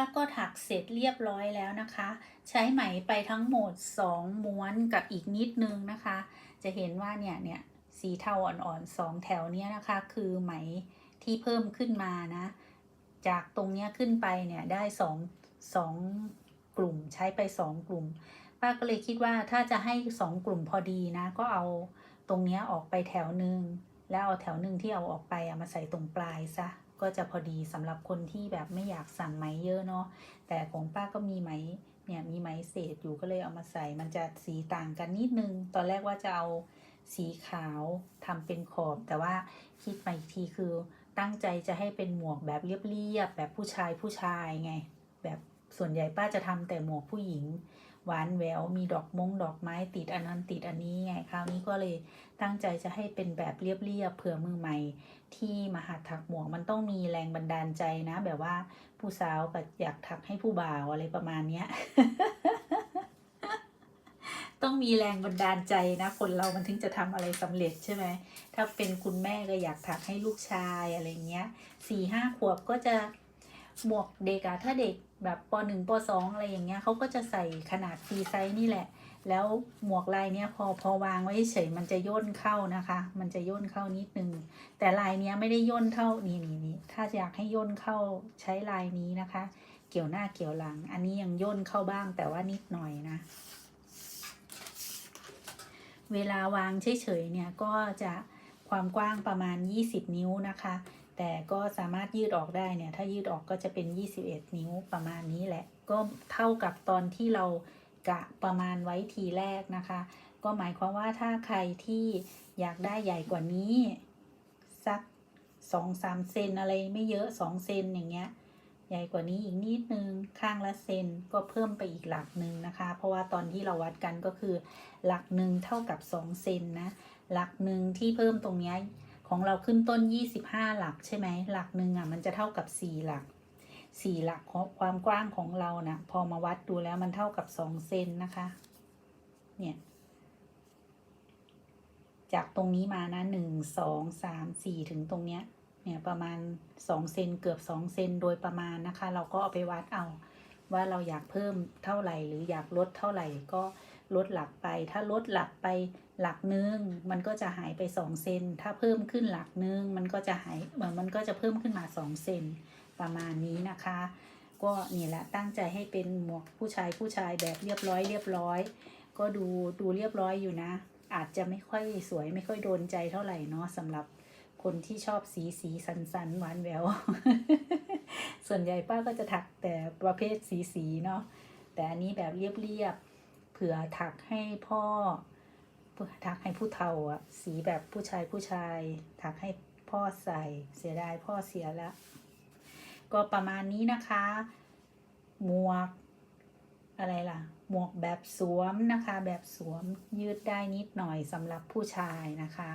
ป้าก็ถักเสร็จเรียบร้อยแล้วนะคะ ใช้ไหมไปทั้งหมด 2 ม้วนกับอีกนิดนึงนะคะ จะเห็นว่าเนี่ยเนี่ยสีเทาอ่อนๆสองแถวเนี้ยนะคะ คือไหมที่เพิ่มขึ้นมานะ จากตรงเนี้ยขึ้นไปเนี่ยได้สองสองกลุ่มใช้ไปสองกลุ่ม ป้าก็เลยคิดว่าถ้าจะให้สองกลุ่มพอดีนะ ก็เอาตรงเนี้ยออกไปแถวหนึ่ง แล้วเอาแถวหนึ่งที่เอาออกไปอะมาใส่ตรงปลายซะก็จะพอดีสำหรับคนที่แบบไม่อยากสั่งไหมเยอะเนาะแต่ของป้าก็มีไหมเนี่ยมีไหมเศษอยู่ก็เลยเอามาใส่มันจะสีต่างกันนิดนึง ตอนแรกว่าจะเอาสีขาวทำเป็นขอบ แต่ว่าคิดมาอีกทีคือตั้งใจจะให้เป็นหมวกแบบเรียบๆแบบผู้ชายผู้ชายไง แบบส่วนใหญ่ป้าจะทำแต่หมวกผู้หญิง หวานแหววมีดอกมงดอกไม้ติดอันนั้นติดอันนี้ไงคราวนี้ก็เลยตั้งใจจะให้เป็นแบบเรียบๆเผื่อมือใหม่ ที่มาหัดถักหมวกมันต้องมีแรงบันดาลใจนะ แบบว่าผู้สาวแบบอยากถักให้ผู้บ่าวอะไรประมาณเนี้ยต้องมีแรงบันดาลใจนะ คนเรามันถึงจะทำอะไรสำเร็จใช่ไหม ถ้าเป็นคุณแม่ก็อยากถักให้ลูกชายอะไรเงี้ยสี่ห้าขวบก็จะหมวกเด็กอะถ้าเด็ก แบบปหนึ่งปสองอะไรอย่างเงี้ยเขาก็จะใส่ขนาดฟรีไซส์นี่แหละ แล้วหมวกลายเนี้ยพอพอวางไว้เฉยมันจะย่นเข้านะคะ มันจะย่นเข้านิดนึง แต่ลายเนี้ยไม่ได้ย่นเท่านี่นี่นี่ถ้าอยากให้ย่นเข้าใช้ลายนี้นะคะ เกี่ยวหน้าเกี่ยวหลัง อันนี้ยังย่นเข้าบ้างแต่ว่านิดหน่อยนะ เวลาวางเฉยๆเนี่ยก็จะความกว้างประมาณ 20 นิ้วนะคะ แต่ก็สามารถยืดออกได้เนี่ย ถ้ายืดออกก็จะเป็น 21 นิ้วประมาณนี้แหละ ก็เท่ากับตอนที่เรากะประมาณไว้ทีแรกนะคะ ก็หมายความว่าถ้าใครที่อยากได้ใหญ่กว่านี้ สัก2-3เซนอะไรไม่เยอะ2เซนอย่างเงี้ย ใหญ่กว่านี้อีกนิดนึงข้างละเซนก็เพิ่มไปอีกหลักหนึ่งนะคะ เพราะว่าตอนที่เราวัดกันก็คือ หลักหนึ่งเท่ากับ2เซนนะ หลักหนึ่งที่เพิ่มตรงเนี้ย ของเราขึ้นต้น 25 หลักใช่ไหมหลักหนึ่งอะมันจะเท่ากับ 4 หลัก 4 หลักของความกว้างของเรานะ่ะพอมาวัดดูแล้วมันเท่ากับ 2 เซนนะคะ เนี่ย จากตรงนี้มานะหนึ่งสองสามสี่ถึงตรงเนี้ย เนี่ยประมาณ 2 เซนเกือบ 2 เซนโดยประมาณนะคะ เราก็เอาไปวัดเอา ว่าเราอยากเพิ่มเท่าไหร่หรืออยากลดเท่าไหร่ก็ ลดหลักไป ถ้าลดหลักไปหลักหนึ่งมันก็จะหายไป 2 เซน ถ้าเพิ่มขึ้นหลักหนึ่งมันก็จะหายเหมือนมันก็จะเพิ่มขึ้นมา 2 เซน ประมาณนี้นะคะ ก็นี่แหละตั้งใจให้เป็นหมวกผู้ชายผู้ชายแบบเรียบร้อยเรียบร้อย ก็ดูดูเรียบร้อยอยู่นะ อาจจะไม่ค่อยสวยไม่ค่อยโดนใจเท่าไหร่เนาะสำหรับคนที่ชอบสีสีสันสันหวานแหวว ส่วนใหญ่ป้าก็จะถักแต่ประเภทสีสีเนาะ แต่อันนี้แบบเรียบๆ เผื่อถักให้พ่อถักให้ผู้เฒ่าอะสีแบบผู้ชายผู้ชาย ถักให้พ่อใส่เสียดายพ่อเสียแล้วก็ประมาณนี้นะคะ หมวก อะไรล่ะ หมวกแบบสวมนะคะ แบบสวมยืดได้นิดหน่อยสำหรับผู้ชายนะคะ